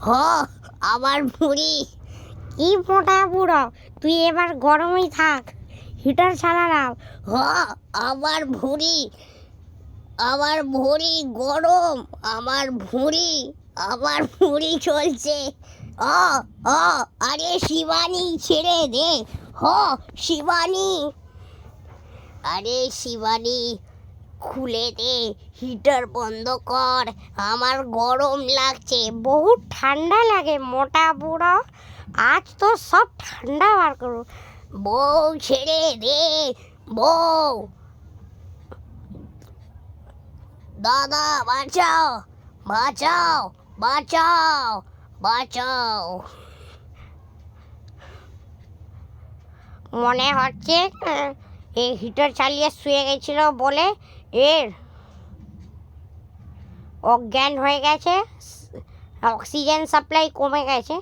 হ, আমার ভুঁড়ি কি মোটা বুড়ো, তুই এবার গরমই থাক। হিটার চালালাম। হ, আমার ভুঁড়ি আমার ভুঁড়ি গরম, আমার ভুঁড়ি আমার ভুঁড়ি চলছে। অ অ, আরে শিবানী, ছেড়ে দে। হ, শিবানী। আরে শিবানী খুলে দে হিটার বন্ধ কর। আমার গরম লাগছে, বহুত ঠান্ডা লাগে মোটা বুড়ো। আজ তো সব ঠান্ডা বার করো। বউ ছেড়ে দে, বউ। দাদা, বাঁচাও বাঁচাও বাঁচাও বাঁচাও। মনে হচ্ছে এই হিটার চালিয়ে শুয়ে গেছিল বলে এর অজ্ঞান হয়ে গেছে অক্সিজেন সাপ্লাই কমে গেছে।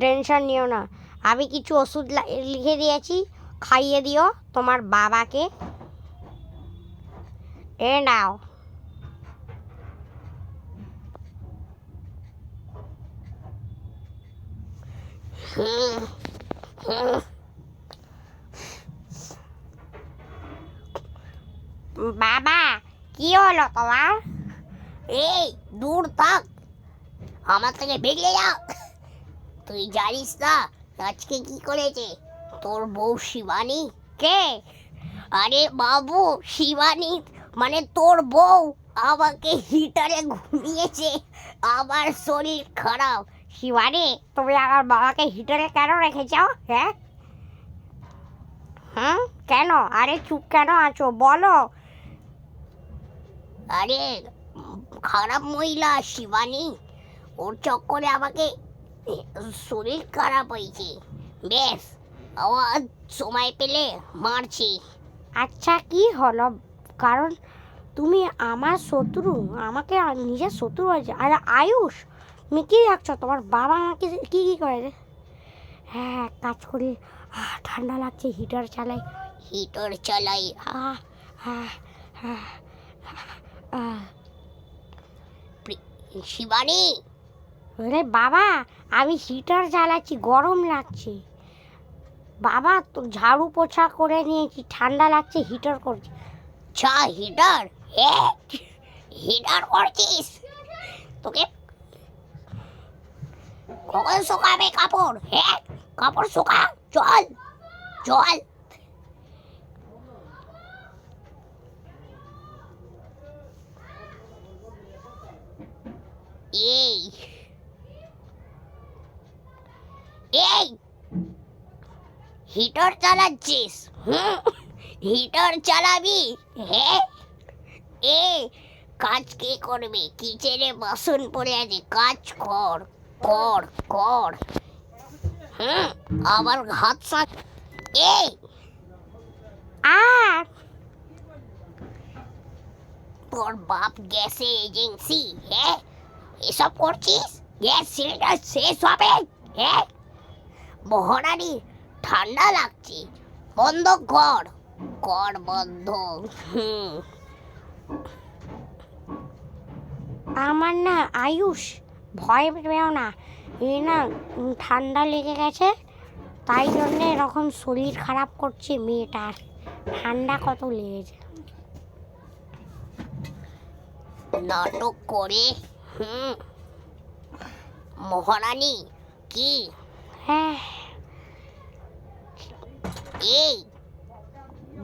টেনশন নিও না আমি কিছু ওষুধ লিখে দিয়েছি খাইয়ে দিও তোমার বাবাকে। এ নাও। হুম, হুম। বাবা কি হলো তোমার? এই দূর থাক। আমার থেকে বেরিয়ে যা তুই জানিস না আজকে কি করেছে? তোর বউ শিবানী। কে? আরে বাবু শিবানী মানে তোর বউ আমাকে হিটারে ঘুমিয়েছে। আমার শরীর খারাপ। শিবানী তুমি আমার বাবাকে হিটারে কেন রেখেছ হ্যাঁ? হুম? কেন? আরে চুপ কেন আছো? বলো। আরে খারাপ মহিলা শিবানী ওর চক্করে আমাকে শরীর খারাপ হয়েছে। বেশ আবার সময় পেলে মারছি। আচ্ছা কি হলো? কারণ তুমি আমার শত্রু আমাকে আর নিজের শত্রু হয়েছে আর আয়ুষ তুমি কী রাখছো? তোমার বাবা আমাকে কী কী করে রে? হ্যাঁ কাজ করি ঠান্ডা লাগছে হিটার চালাই। হিটার চালাই। হ্যাঁ হ্যাঁ আহ। শিবানী? আরে বাবা আমি হিটার জ্বালাচ্ছি গরম লাগছে। বাবা তো ঝাড়ু পোছা করে নিয়েছি ঠান্ডা লাগছে হিটার করছি। চা হিটার? হিটার করছিস? তোকে কখন শুকাবে কাপড়? হ্যাঁ কাপড় শুকা চল চল। এই এই হিটার চালাচ্ছিস হুম হিটার চালাবি হ্যাঁ এ কাজ কে করবে কিচেনে বাসন পড়ে আছে কাজ কর কর কর হুম আবার হাত সাক এই আর তোর বাপ গ্যাসের এজেন্সি হ্যাঁ এসব করছিস? গ্যাস সিলিন্ডার শেষ হবে। হ্যাঁ মহারানী ঠান্ডা লাগছে। বন্ধ কর। কর বন্ধ। হুম। আমার না আয়ুষ ভয় পেও না। এ না ঠান্ডা লেগে গেছে। তাই জন্যে এরকম শরীর খারাপ করছে মেয়েটার। ঠান্ডা কত লেগেছে। নাটক করে। হুম। মহারানী কি? হ্যাঁ। এই।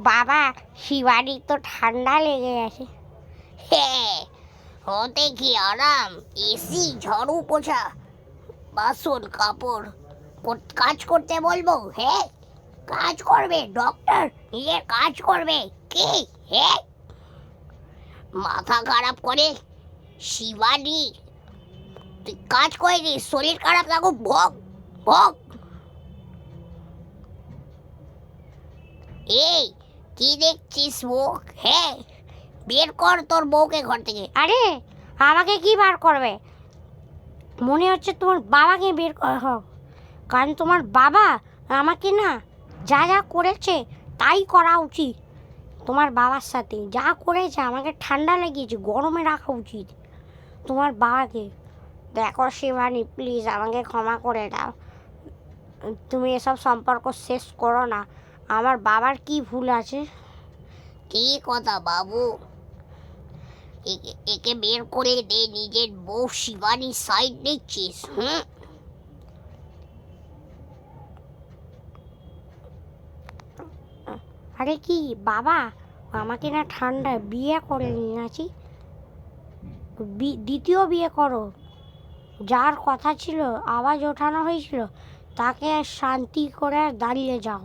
বাবা শিবানীর তো ঠান্ডা লেগে গেছে। হ্যাঁ হতে কি আরাম? এসি ঝাড়ু পোছা বাসন কাপড়। কাজ করতে বলব হ্যাঁ? কাজ করবে ডক্টর নিজের কাজ করবে। কি? হ্যাঁ? মাথা খারাপ করে শিবানী, তুই কাজ করে দিস শরীর খারাপ লাগুক ভোগ ভোগ। এই, কি দেখছিস মুখ? হ্যাঁ বের কর তোর বউকে ঘর থেকে। আরে, আমাকে কি বার করবে? মনে হচ্ছে তোমার বাবাকে বের করা হোক কারণ তোমার বাবা আমাকে না যা যা করেছে তাই করা উচিত। তোমার বাবার সাথে যা করেছে, আমাকে ঠান্ডা লেগেছে গরমে রাখা উচিত। তোমার বাবাকে। দেখো শিবানী প্লিজ আমাকে ক্ষমা করে দাও। তুমি এসব সম্পর্ক শেষ করো না। আমার বাবার কি ভুল আছে? ঠিক কথা বাবু? একে একে বের করে দে নিজের বউ শিবানী সাইড নিচ্ছিস হুম? আরে কি বাবা? আমাকে না ঠান্ডায় বিয়ে করে নিয়ে আছি দ্বিতীয় বিয়ে করো। যার কথা ছিল আওয়াজ ওঠানো হয়েছিল তাকে শান্তি করে দাঁড়িয়ে যাও।